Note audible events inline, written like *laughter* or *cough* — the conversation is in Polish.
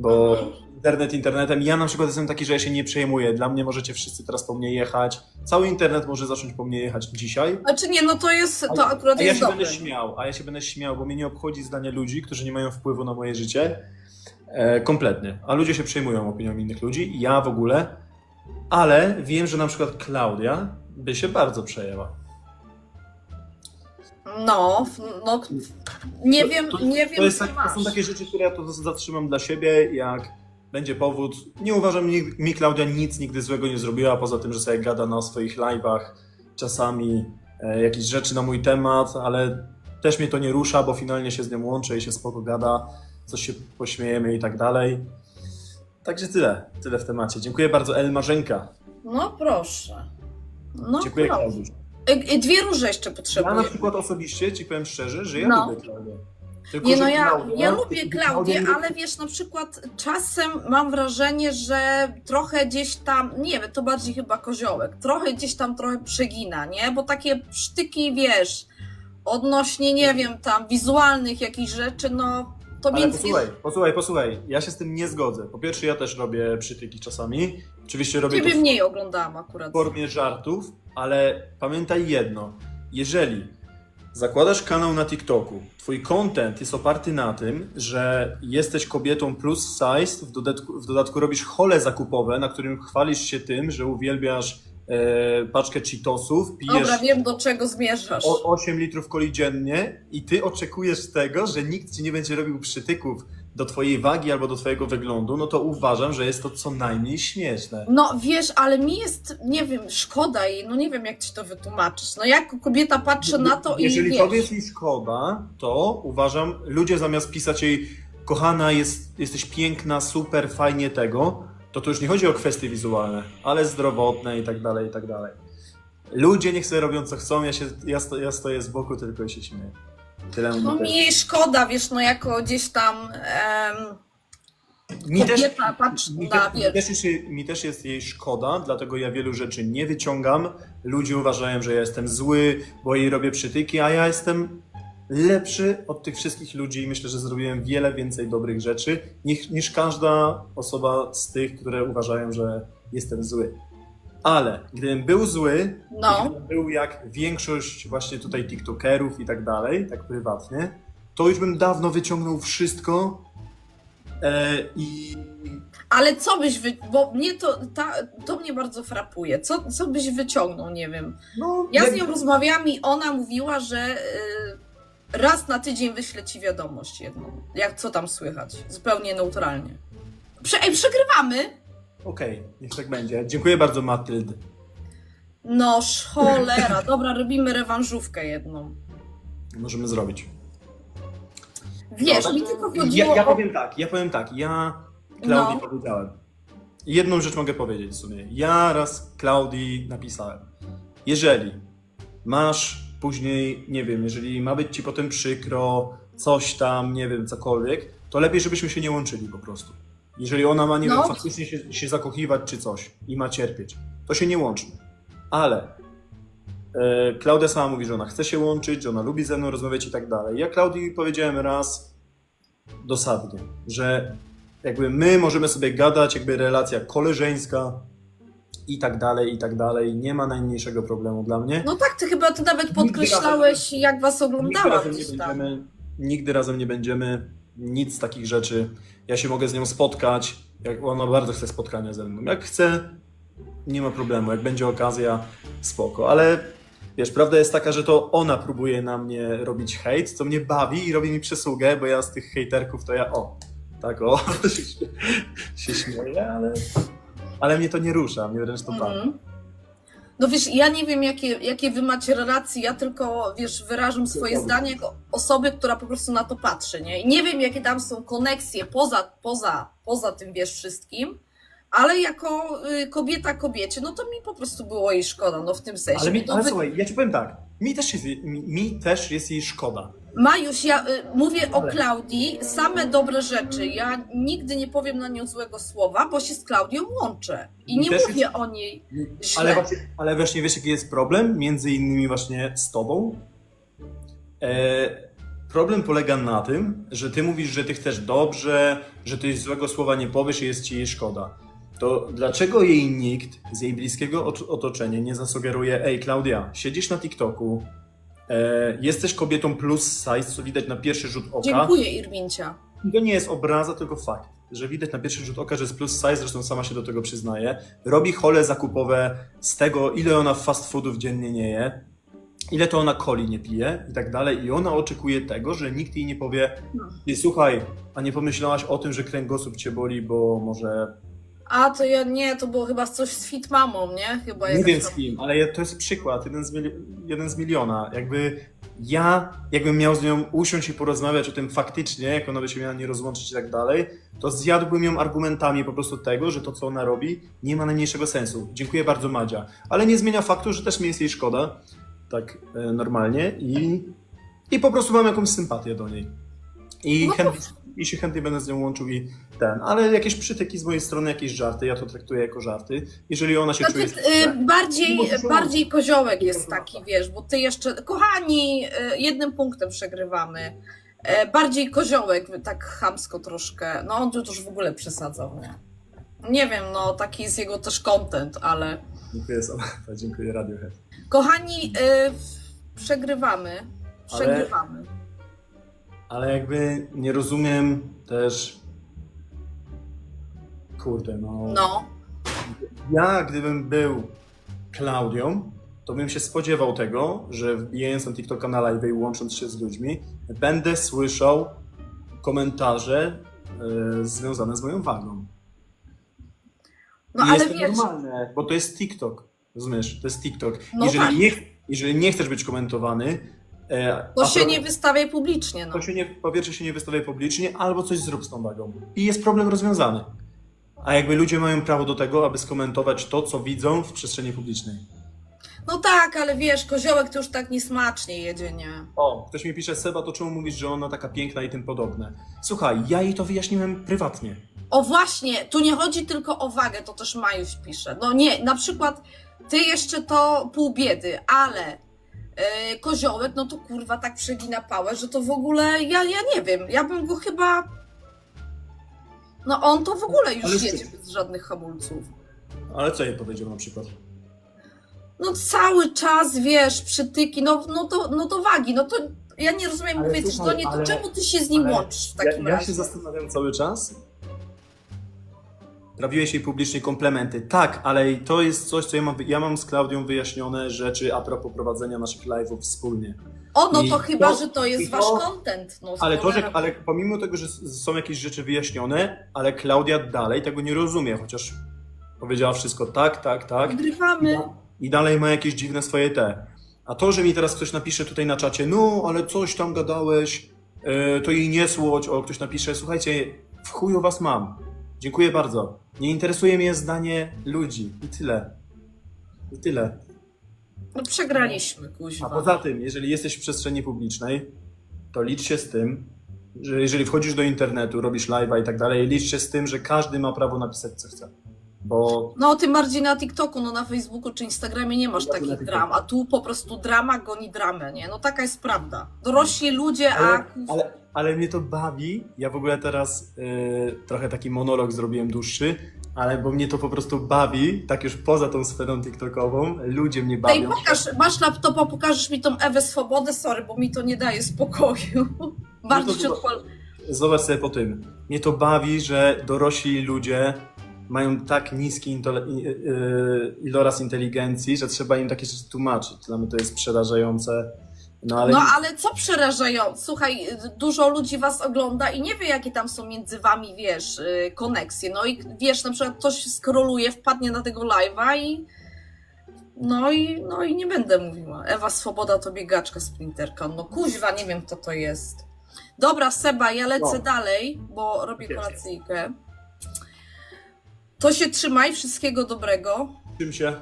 bo Mhm. internet internetem. Ja na przykład jestem taki, że ja się nie przejmuję. Dla mnie możecie wszyscy teraz po mnie jechać. Cały internet może zacząć po mnie jechać dzisiaj. Znaczy nie, no to jest, to A- akurat a ja jest się dobre. będę śmiał, a ja się będę śmiał, bo mnie nie obchodzi zdanie ludzi, którzy nie mają wpływu na moje życie. E, kompletnie. A ludzie się przejmują opinią innych ludzi, ja w ogóle. Ale wiem, że na przykład Klaudia by się bardzo przejęła. No, no, nie wiem, To- nie To, wiem, jest co tak, to masz. są takie rzeczy, które ja to zatrzymam dla siebie, jak będzie powód. Nie uważam, mi, Klaudia nic nigdy złego nie zrobiła, poza tym, że sobie gada na swoich live'ach czasami e, jakieś rzeczy na mój temat, ale też mnie to nie rusza, bo finalnie się z nią łączę i się spoko gada, coś się pośmiejemy i tak dalej. Także tyle, tyle w temacie. Dziękuję bardzo, El Marzenka. No proszę. No Dziękuję, proszę. Klaudiusz. Y, y, Dwie róże jeszcze Ja na potrzebuję. przykład osobiście ci powiem szczerze, że ja No. lubię Klaudię. Tylko, Nie no, ja, Klaudia- ja lubię Klaudię, Klaudia- ale wiesz, na przykład czasem mam wrażenie, że trochę gdzieś tam, nie wiem, to bardziej chyba koziołek, trochę gdzieś tam trochę przegina, nie? Bo takie sztyki, wiesz, odnośnie, nie wiem, tam wizualnych jakichś rzeczy, no to Ale między... posłuchaj, posłuchaj, posłuchaj, ja się z tym nie zgodzę. Po pierwsze, ja też robię przytyki czasami. Oczywiście robię Ciebie to w mniej oglądałam akurat. formie żartów, ale pamiętaj jedno. Jeżeli zakładasz kanał na TikToku, twój content jest oparty na tym, że jesteś kobietą plus size, w dodatku, w dodatku robisz hole zakupowe, na którym chwalisz się tym, że uwielbiasz e, paczkę Cheetosów, pijesz Dobra, wiem do czego zmierzasz. o 8 litrów coli dziennie i ty oczekujesz tego, że nikt ci nie będzie robił przytyków do twojej wagi albo do twojego wyglądu, no to uważam, że jest to co najmniej śmieszne. No wiesz, ale mi jest, nie wiem, szkoda jej, no nie wiem jak ci to wytłumaczyć. No jak kobieta patrzy na to Jeżeli i wiesz, tobie jest jej szkoda, to uważam, ludzie zamiast pisać jej kochana, jest, jesteś piękna, super, fajnie tego, to to już nie chodzi o kwestie wizualne, ale zdrowotne i tak dalej, i tak dalej. Ludzie niech sobie robią co chcą, ja, się, ja, sto, ja stoję z boku tylko i się śmieję. Tyle no mi jej szkoda, wiesz, no jako gdzieś tam em, Mi też, patrzy mi, na, mi, też jest, jej- mi też jest jej szkoda, dlatego ja wielu rzeczy nie wyciągam. Ludzie uważają, że ja jestem zły, bo jej robię przytyki, a ja jestem lepszy od tych wszystkich ludzi i myślę, że zrobiłem wiele więcej dobrych rzeczy niż, niż każda osoba z tych, które uważają, że jestem zły. Ale gdybym był zły, no. gdybym był jak większość właśnie tutaj TikTokerów i tak dalej, tak prywatnie, to już bym dawno wyciągnął wszystko e, i Ale co byś, wy... bo mnie to, ta, to mnie bardzo frapuje. Co, co byś wyciągnął, nie wiem. No, Ja z nią rozmawiałam i ona mówiła, że y, raz na tydzień wyślę ci wiadomość jedną. Jak co tam słychać? Zupełnie neutralnie. Prze Ej, przegrywamy! Okej, niech tak będzie. Dziękuję bardzo, Matyld. No, cholera. *laughs* Dobra, robimy rewanżówkę jedną. Możemy zrobić. Wiesz, No, mi tylko ja, chodziło ja o... powiem tak, ja powiem tak, ja Klaudii No. powiedziałem. Jedną rzecz mogę powiedzieć w sumie. Ja raz Klaudii napisałem. Jeżeli masz później, nie wiem, jeżeli ma być ci potem przykro, coś tam, nie wiem, cokolwiek, to lepiej, żebyśmy się nie łączyli po prostu. Jeżeli ona ma, nie No. wiem, faktycznie się, się zakochiwać czy coś i ma cierpieć, to się nie łączmy. Ale e, Klaudia sama mówi, że ona chce się łączyć, że ona lubi ze mną rozmawiać i tak dalej. Ja Klaudii powiedziałem raz dosadnie, że jakby my możemy sobie gadać, jakby relacja koleżeńska i tak dalej, i tak dalej. Nie ma najmniejszego problemu dla mnie. No tak, ty chyba ty nawet podkreślałeś, jak was Nigdy oglądałam razem nie tam. będziemy, nigdy razem nie będziemy, nic z takich rzeczy. Ja się mogę z nią spotkać, jak ona bardzo chce spotkania ze mną. Jak chce, nie ma problemu. Jak będzie okazja, spoko. Ale wiesz, prawda jest taka, że to ona próbuje na mnie robić hejt, co mnie bawi i robi mi przysługę, bo ja z tych hejterków to ja o, tak o, się, *laughs* się śmieję, ale, ale mnie to nie rusza, mnie wręcz to bawi. Mhm. No wiesz, ja nie wiem, jakie, jakie wy macie relacje, ja tylko, wiesz, wyrażam swoje zdanie jako osoby, która po prostu na to patrzy, nie? I nie wiem, jakie tam są koneksje poza, poza, poza tym, wiesz, wszystkim, ale jako y, kobieta kobiecie, no to mi po prostu było jej szkoda, no w tym sensie. Ale, mi, no, ale wy- słuchaj, ja ci powiem tak, mi też jest, jej- mi, mi też jest jej szkoda. Majusz, ja y, mówię o Klaudii, same dobre rzeczy. Ja nigdy nie powiem na nią złego słowa, bo się z Klaudią łączę. I nie też mówię o niej źle. Ale właśnie, ale właśnie wiesz, jaki jest problem? Między innymi właśnie z tobą. E, problem polega na tym, że ty mówisz, że ty chcesz dobrze, że ty złego słowa nie powiesz i jest ci jej szkoda. To dlaczego jej nikt z jej bliskiego ot- otoczenia nie zasugeruje, ej Klaudia, siedzisz na TikToku, e, jesteś kobietą plus size, co widać na pierwszy rzut oka. Dziękuję, Irmincia. I to nie jest obraza, tylko fakt, że widać na pierwszy rzut oka, że jest plus size, zresztą sama się do tego przyznaje. Robi hole zakupowe z tego, ile ona fast foodów dziennie nie je, ile to ona coli nie pije i tak dalej. I ona oczekuje tego, że nikt jej nie powie, No. słuchaj, a nie pomyślałaś o tym, że kręgosłup cię boli, bo może... A to ja nie, to było chyba coś z fit mamą, nie? Chyba Nie jakaś wiem tam- z kim, ale ja- to jest przykład, jeden z, mili- jeden z miliona. Jakby ja, jakbym miał z nią usiąść i porozmawiać o tym faktycznie, jak ona by się miała nie rozłączyć i tak dalej, to zjadłbym ją argumentami po prostu tego, że to, co ona robi, nie ma najmniejszego sensu. Dziękuję bardzo, Madzia. Ale nie zmienia faktu, że też mi jest jej szkoda, tak e, normalnie i, i po prostu mam jakąś sympatię do niej. I, No to- chętnie, I się chętnie będę z nią łączył i ten, ale jakieś przytyki z mojej strony, jakieś żarty, ja to traktuję jako żarty. Jeżeli ona się czuje... Znaczy, y, bardziej, No, bardziej koziołek jest taki, wiesz, bo ty jeszcze, kochani, y, jednym punktem przegrywamy. E, Bardziej koziołek, tak chamsko troszkę. No on tu już w ogóle przesadzał, nie? Nie wiem, no taki jest jego też content, ale Dziękuję Samantha, *laughs* dziękuję Radiohead. kochani, y, przegrywamy. Przegrywamy. Ale jakby nie rozumiem też. Kurde, no. No. Ja, gdybym był Klaudią, to bym się spodziewał tego, że wbijając na TikToka na live i łącząc się z ludźmi, będę słyszał komentarze e, związane z moją wagą. No I ale jest to wiesz, normalne, bo to jest TikTok. Rozumiesz? To jest TikTok. No jeżeli, tak. nie, jeżeli nie chcesz być komentowany, to a się nie wystawiaj publicznie, no. to się nie, po pierwsze się nie wystawiaj publicznie, albo coś zrób z tą wagą. I jest problem rozwiązany. A jakby ludzie mają prawo do tego, aby skomentować to, co widzą w przestrzeni publicznej. No tak, ale wiesz, koziołek to już tak niesmacznie jedzie, nie? O, ktoś mi pisze, Seba, to czemu mówisz, że ona taka piękna i tym podobne? Słuchaj, ja jej to wyjaśniłem prywatnie. O właśnie, tu nie chodzi tylko o wagę, to też Majuś pisze. No nie, na przykład ty jeszcze to pół biedy, ale koziołek, no to kurwa tak przegina pałę, że to w ogóle, ja, ja nie wiem, ja bym go chyba... No on to w ogóle już Ale jedzie czy- bez żadnych hamulców. Ale co jej powiedział na przykład? No cały czas, wiesz, przytyki, no, no, to, no to wagi, no to ja nie rozumiem, Ale mówię, czy to słuchaj, nie, to ale- czemu ty się z nim ale łączysz w Ja, takim ja razie? się zastanawiam cały czas. Prawiłeś jej publicznie komplementy. Tak, ale to jest coś, co ja mam, ja mam z Klaudią wyjaśnione rzeczy a propos prowadzenia naszych live'ów wspólnie. O, no I to chyba, to- że to i jest to- wasz content. No, Ale to, że, ale pomimo tego, że s- są jakieś rzeczy wyjaśnione, ale Klaudia dalej tego nie rozumie, chociaż powiedziała wszystko tak, tak, tak. Odgrywamy. I dalej ma jakieś dziwne swoje te. A to, że mi teraz ktoś napisze tutaj na czacie, no, ale coś tam gadałeś, e, to jej nie słodź, o, ktoś napisze, słuchajcie, w chuju was mam. Dziękuję bardzo. Nie interesuje mnie zdanie ludzi. I tyle. I tyle. No przegraliśmy, kuźwa. A poza tym, jeżeli jesteś w przestrzeni publicznej, to licz się z tym, że jeżeli wchodzisz do internetu, robisz live'a i tak dalej, licz się z tym, że każdy ma prawo napisać, co chce. Bo No tym bardziej na TikToku, no na Facebooku czy Instagramie nie masz takich dram, a tu po prostu drama goni dramę, nie? No taka jest prawda. Dorośli ludzie, a... Ale, ale, ale mnie to bawi. Ja w ogóle teraz y, trochę taki monolog zrobiłem dłuższy, ale bo mnie to po prostu bawi, tak już poza tą sferą TikTokową, ludzie mnie Ej, bawią. pokaż, masz laptopa, pokażesz mi tą Ewę Swobodę, sorry, bo mi to nie daje spokoju. Bardziej to się chyba- odpal... Zobacz sobie po tym. Mnie to bawi, że dorośli ludzie mają tak niski iloraz inteligencji, że trzeba im takie rzeczy tłumaczyć. Dla mnie to jest przerażające. No ale No ale co przerażające? Słuchaj, dużo ludzi was ogląda i nie wie, jakie tam są między wami, wiesz, y, koneksje. No i wiesz, na przykład ktoś skroluje, wpadnie na tego live'a i. No i, no i nie będę mówiła. Ewa Swoboda to biegaczka sprinterka. No kuźwa, nie wiem kto to jest. Dobra, Seba, ja lecę No. dalej, bo robię jest. kolacyjkę. To się trzymaj, wszystkiego dobrego. czym się